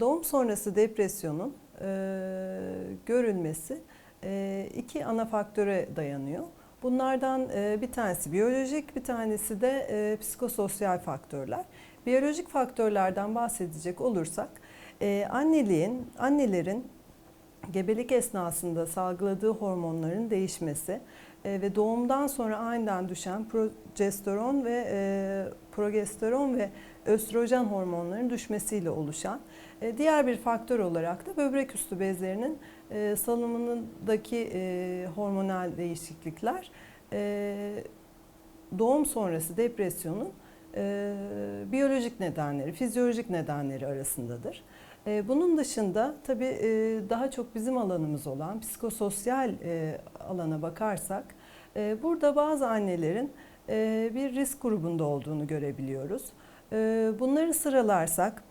Doğum sonrası depresyonun e, görülmesi e, iki ana faktöre dayanıyor. Bunlardan e, bir tanesi biyolojik, bir tanesi de e, psikososyal faktörler. Biyolojik faktörlerden bahsedecek olursak, e, anneliğin, annelerin gebelik esnasında salgıladığı hormonların değişmesi e, ve doğumdan sonra aniden düşen progesteron ve e, progesteron ve östrojen hormonlarının düşmesiyle oluşan e, diğer bir faktör olarak da böbrek üstü bezlerinin e, salınımındaki e, hormonal değişiklikler e, doğum sonrası depresyonun e, biyolojik nedenleri, fizyolojik nedenleri arasındadır. E, Bunun dışında tabii e, daha çok bizim alanımız olan psikososyal e, alana bakarsak e, burada bazı annelerin bir risk grubunda olduğunu görebiliyoruz. Bunları sıralarsak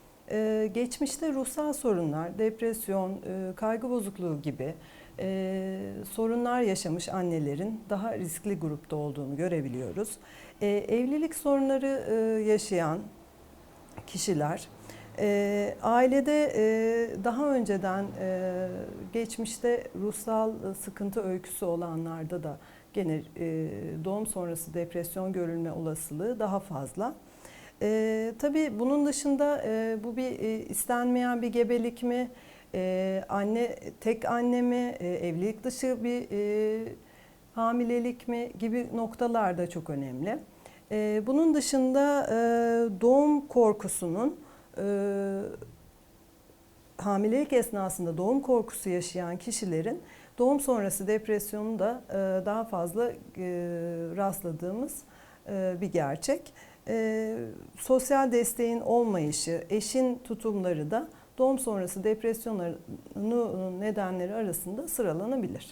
geçmişte ruhsal sorunlar, depresyon, kaygı bozukluğu gibi sorunlar yaşamış annelerin daha riskli grupta olduğunu görebiliyoruz. Evlilik sorunları yaşayan kişiler, e, ailede e, daha önceden e, geçmişte ruhsal sıkıntı öyküsü olanlarda da gene e, doğum sonrası depresyon görülme olasılığı daha fazla. E, tabii bunun dışında e, bu bir e, istenmeyen bir gebelik mi, e, anne tek anne mi, e, evlilik dışı bir e, hamilelik mi gibi noktalar da çok önemli. E, bunun dışında e, doğum korkusunun e, hamilelik esnasında doğum korkusu yaşayan kişilerin doğum sonrası depresyonu da e, daha fazla e, rastladığımız e, bir gerçek. E, sosyal desteğin olmayışı, eşin tutumları da doğum sonrası depresyonun nedenleri arasında sıralanabilir.